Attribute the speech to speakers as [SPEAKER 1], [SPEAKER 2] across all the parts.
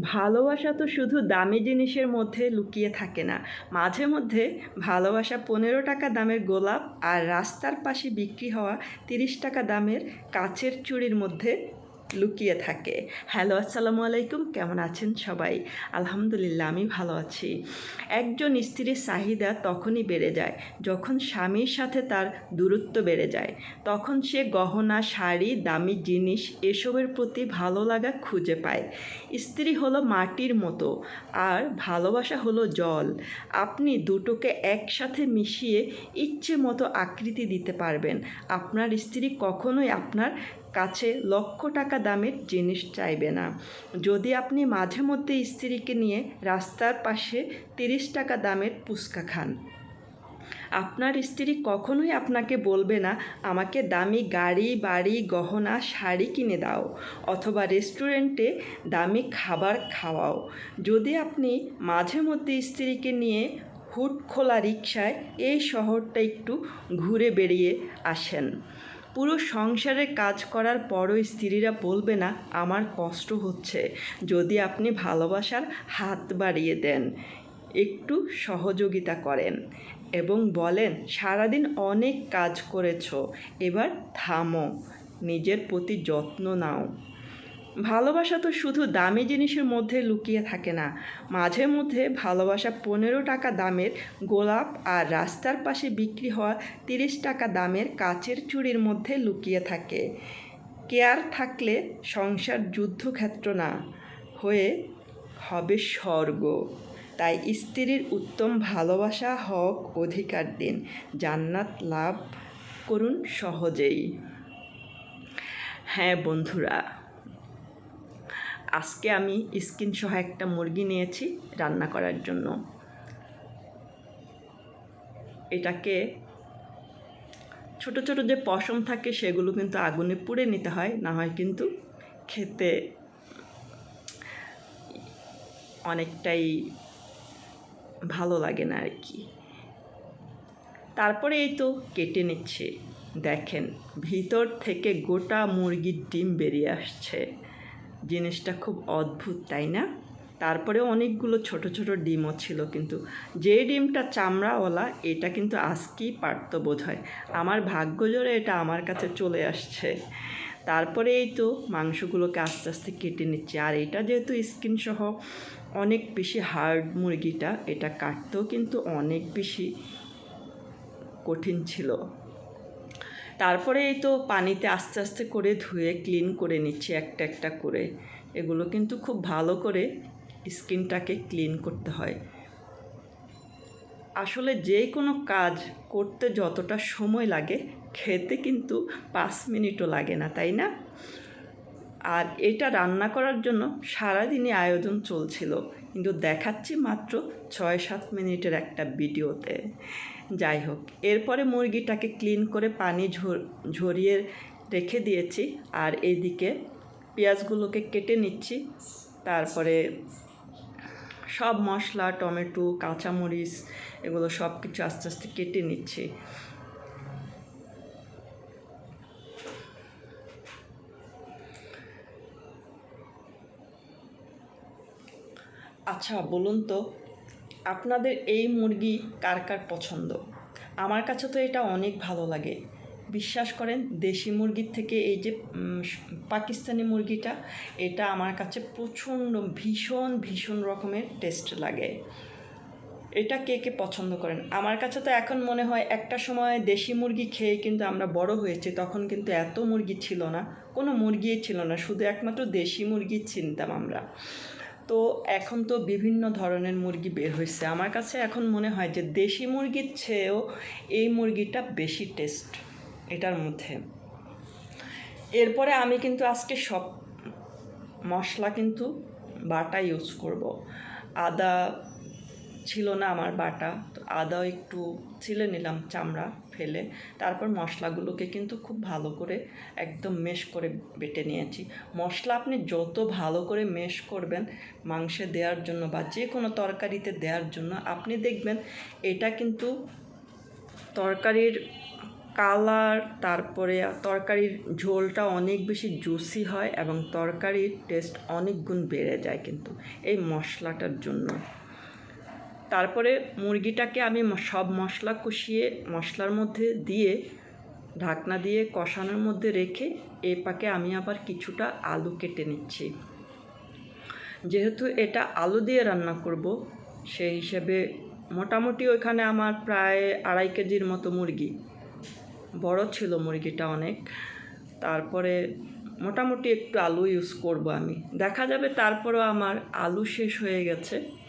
[SPEAKER 1] ভালোবাসা তো শুধু দামি জিনিসের মধ্যে লুকিয়ে থাকে না। মাঝে মধ্যে ভালোবাসা পনেরো টাকা দামের গোলাপ আর রাস্তার পাশে বিক্রি হওয়া তিরিশ টাকা দামের কাচের চুড়ির মধ্যে লুকিয়ে থাকে। হ্যালো, আসসালামু আলাইকুম। কেমন আছেন সবাই? আলহামদুলিল্লাহ, আমি ভালো আছি। একজন স্ত্রীর চাহিদা তখনই বেড়ে যায় যখন স্বামীর সাথে তার দূরত্ব বেড়ে যায়। তখন সে গহনা, শাড়ি, দামি জিনিস এসবের প্রতি ভালো লাগা খুঁজে পায়। স্ত্রী হলো মাটির মতো আর ভালোবাসা হলো জল। আপনি দুটোকে একসাথে মিশিয়ে ইচ্ছে মতো আকৃতি দিতে পারবেন। আপনার স্ত্রী কখনোই আপনার কাছে লক্ষ টাকা দামের জিনিস চাইবে না। যদি আপনি মাঝে মধ্যে স্ত্রীকে নিয়ে রাস্তার পাশে তিরিশ টাকা দামের পুচকা খান। আপনার স্ত্রী কখনোই আপনাকে বলবে না, আমাকে দামি গাড়ি, বাড়ি, গহনা, শাড়ি কিনে দাও অথবা রেস্টুরেন্টে দামি খাবার খাওয়াও। যদি আপনি মাঝে মধ্যে স্ত্রীকে নিয়ে হুট খোলা রিক্সায় এই শহরটা একটু ঘুরে বেরিয়ে আসেন। পুরো সংসারে কাজ করার পরও স্ত্রীরা বলবে না, আমার কষ্ট হচ্ছে। যদি আপনি ভালোবাসার হাত বাড়িয়ে দেন, একটু সহযোগিতা করেন এবং বলেন, সারাদিন অনেক কাজ করেছ, এবার থামো, নিজের প্রতি যত্ন নাও। ভালোবাসা তো শুধু দামি জিনিসের মধ্যে লুকিয়ে থাকে না। মাঝে মধ্যে ভালোবাসা পনেরো টাকা দামের গোলাপ আর রাস্তার পাশে বিক্রি হওয়া তিরিশ টাকা দামের কাচের চুড়ির মধ্যে লুকিয়ে থাকে। কেয়ার থাকলে সংসার যুদ্ধক্ষেত্র না হয়ে হবে স্বর্গ। তাই স্ত্রীর উত্তম ভালোবাসা হক অধিকার দিন। জান্নাত লাভ করুন সহজেই। হ্যাঁ বন্ধুরা আজকে আমি স্কিন সহ একটা মুরগি নিয়েছি রান্না করার জন্য। এটাকে ছোট ছোট যে পশম থাকে সেগুলো কিন্তু আগুনে পুড়ে নিতে হয়, না হয় কিন্তু খেতে অনেকটাই ভালো লাগে না আর কি। তারপরে এই তো কেটে নিচ্ছে। দেখেন, ভিতর থেকে গোটা মুরগির ডিম বেরিয়ে আসছে। জিনিসটা খুব অদ্ভুত, তাই না? তারপরে অনেকগুলো ছোট ছোট ডিমও ছিল কিন্তু যে ডিমটা চামড়াওয়ালা, এটা কিন্তু আজকেই পারত বোধ হয়। আমার ভাগ্য জোরে এটা আমার কাছে চলে আসছে। তারপরে এই তো মাংসগুলোকে আস্তে আস্তে কেটে নিচ্ছে। আর এটা যেহেতু স্কিনসহ অনেক বেশি হার্ড মুরগিটা, এটা কাটতেও কিন্তু অনেক বেশি কঠিন ছিল। তারপরে এই তো পানিতে আস্তে আস্তে করে ধুয়ে ক্লিন করে নিচ্ছি একটা একটা করে। এগুলো কিন্তু খুব ভালো করে স্কিনটাকে ক্লিন করতে হয়। আসলে যে কোনো কাজ করতে যতটা সময় লাগে, খেতে কিন্তু পাঁচ মিনিটও লাগে না, তাই না? আর এটা রান্না করার জন্য সারাদিনই আয়োজন চলছিল। কিন্তু দেখাচ্ছি মাত্র ছয় সাত মিনিটের একটা ভিডিওতে। যাই হোক, এরপরে মুরগিটাকে ক্লিন করে পানি ঝরিয়ে রেখে দিয়েছি। আর এইদিকে পেঁয়াজগুলোকে কেটে নিচ্ছি। তারপরে সব মশলা, টমেটো, কাঁচামরিচ, এগুলো সব কিছু আস্তে আস্তে কেটে নিচ্ছি। আচ্ছা বলুন তো, আপনাদের এই মুরগি কার কার পছন্দ? আমার কাছে তো এটা অনেক ভালো লাগে। বিশ্বাস করেন, দেশি মুরগির থেকে এই যে পাকিস্তানি মুরগিটা, এটা আমার কাছে প্রচণ্ড, ভীষণ ভীষণ রকমের টেস্ট লাগে। এটা কে কে পছন্দ করেন? আমার কাছে তো এখন মনে হয় একটা সময় দেশি মুরগি খেয়ে কিন্তু আমরা বড় হয়েছি, তখন কিন্তু এত মুরগি ছিল না। কোনো মুরগিই ছিল না, শুধু একমাত্র দেশি মুরগি চিনতাম আমরা। তো এখন তো বিভিন্ন ধরনের মুরগি বের হয়েছে। আমার কাছে এখন মনে হয় যে দেশি মুরগির চেয়েও এই মুরগিটা বেশি টেস্ট এটার মধ্যে। এরপরে আমি কিন্তু আজকে সব মশলা কিন্তু বাটা ইউজ করব। আদা ছিল না আমার বাটা। তো আদাও একটু ছিলে নিলাম চামড়া ফেলে। তারপর মশলাগুলোকে কিন্তু খুব ভালো করে একদম মেশ করে বেটে নিয়েছি। মশলা আপনি যত ভালো করে মেশ করবেন মাংসে দেওয়ার জন্য বা যে কোনো তরকারিতে দেওয়ার জন্য, আপনি দেখবেন এটা কিন্তু তরকারির কালার, তারপরে তরকারির ঝোলটা অনেক বেশি জুসি হয় এবং তরকারির টেস্ট অনেক গুণ বেড়ে যায় কিন্তু এই মশলাটার জন্য। তারপরে মুরগিটাকে আমি সব মশলা কষিয়ে মশলার মধ্যে দিয়ে, ঢাকনা দিয়ে কষানোর মধ্যে রেখে এ পাকে আমি আবার কিছুটা আলু কেটে নিচ্ছি। যেহেতু এটা আলু দিয়ে রান্না করব, সেই হিসেবে মোটামুটি ওইখানে আমার প্রায় আড়াই কেজির মতো মুরগি। বড় ছিল মুরগিটা অনেক। তারপরে মোটামুটি একটু আলু ইউজ করব আমি। দেখা যাবে তারপরেও আমার আলু শেষ হয়ে গেছে।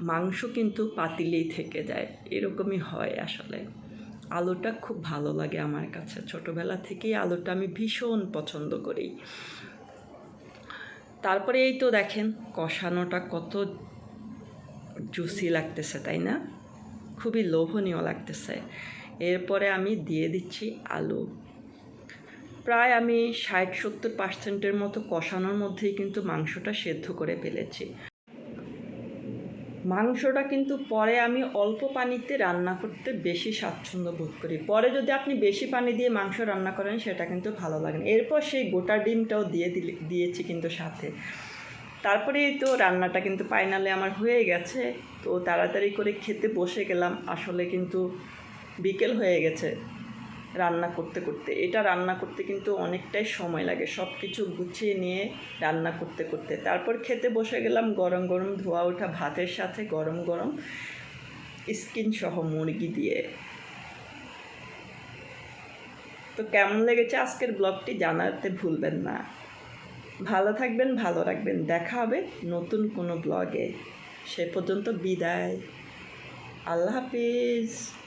[SPEAKER 1] মাংস কিন্তু পাতিলেই থেকে যায়, এরকমই হয় আসলে। আলুটা খুব ভালো লাগে আমার কাছে। ছোটোবেলা থেকেই আলুটা আমি ভীষণ পছন্দ করি। তারপরে এই তো দেখেন, কষানোটা কত জুসি লাগতেছে, তাই না? খুবই লোভনীয় লাগতেছে। এরপরে আমি দিয়ে দিচ্ছি আলু। প্রায় আমি ষাট সত্তর পার্সেন্টের মতো কষানোর মধ্যেই কিন্তু মাংসটা সেদ্ধ করে ফেলেছি। মাংসটা কিন্তু পরে আমি অল্প পানিতে রান্না করতে বেশি স্বাচ্ছন্দ্য বোধ করি। পরে যদি আপনি বেশি পানি দিয়ে মাংস রান্না করেন, সেটা কিন্তু ভালো লাগে না। এরপর সেই গোটা ডিমটাও দিয়ে দিলে, দিয়েছি কিন্তু সাথে। তারপরে এই তো রান্নাটা কিন্তু ফাইনালে আমার হয়ে গেছে। তো তাড়াতাড়ি করে খেতে বসে গেলাম। আসলে কিন্তু বিকেল হয়ে গেছে। রান্না করতে করতে। এটা রান্না করতে কিন্তু অনেকটাই সময় লাগে সব কিছু গুছিয়ে নিয়ে রান্না করতে করতে। তারপর খেতে বসে গেলাম গরম গরম ধোয়া ওঠা ভাতের সাথে, গরম গরম স্কিন সহ মুরগি দিয়ে। তো কেমন লেগেছে আজকের ব্লগটি জানাতে ভুলবেন না। ভালো থাকবেন, ভালো রাখবেন। দেখা হবে নতুন কোনো ব্লগে। সে পর্যন্ত বিদায়। আল্লাহ হাফিজ।